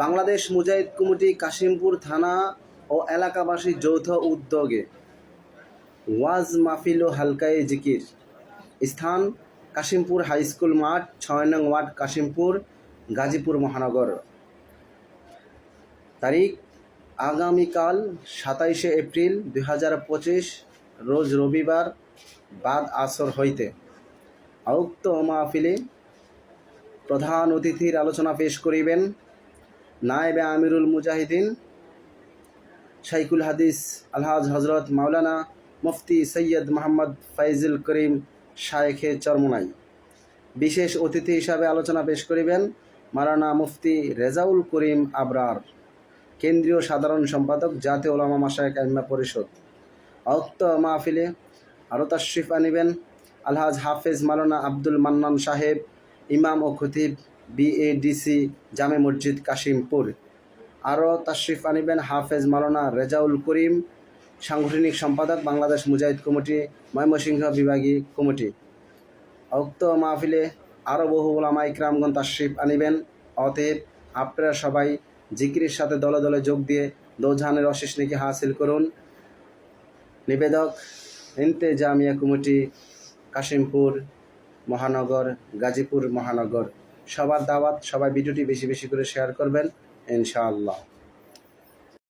Bangladesh Mujahid committee Kashimpur থানা ও এলাকাবাসীর যৌথ উদ্যোগে ওয়াজ মাহফিল ও হালকায়ে জিকির। স্থান কাশিমপুর হাই স্কুল মাঠ, ছয় নং ওয়ার্ড কাশিমপুর, গাজীপুর মহানগর। তারিখ আগামীকাল সাতাইশে এপ্রিল দুই হাজার পঁচিশ, রোজ রবিবার বাদ আসর হইতে। আউক্ত মাহফিলে প্রধান অতিথির আলোচনা পেশ করিবেন নায়েবে আমিরুল মুজাহিদিন শাইকুল হাদিস, আলহাজ হজরত মাওলানা মুফতি সৈয়দ মোহাম্মদ ফাইজুল করিম শায়েখে চরমনাই। বিশেষ অতিথি হিসাবে আলোচনা পেশ করিবেন মারানা মুফতি রেজাউল করিম আবরার, কেন্দ্রীয় সাধারণ সম্পাদক, জাতীয় ওলামা মাসায়ক আইম্মা পরিষদ। অক্ত মাহফিলে আরও তাশরিফ আনিবেন আলহাজ হাফেজ মালানা আব্দুল মান্নান সাহেব, ইমাম ও খতিব বিএডিসি জামে মসজিদ, কাশিমপুর। আরও তাশরিফ আনিবেন হাফেজ মালানা রেজাউল করিম, সাংগঠনিক সম্পাদক, বাংলাদেশ মুজাহিদ কমিটি, ময়মনসিংহ বিভাগী কমিটি। উক্ত মাহফিলে আরও বহু ওলামা ইকরামগণ তাশরিফ আনিবেন অতএব আপনারা সবাই জিকিরের সাথে দলে দলে যোগ দিয়ে দোজাহানের অশেষ নাকি হাসিল করুন। নিবেদক ইনতে জামিয়া কমিটি, কাশিমপুর মহানগর, গাজীপুর মহানগর। সবার দাওয়াত সবাই ভিডিওটি বেশি বেশি করে শেয়ার করবেন ইনশাআল্লাহ।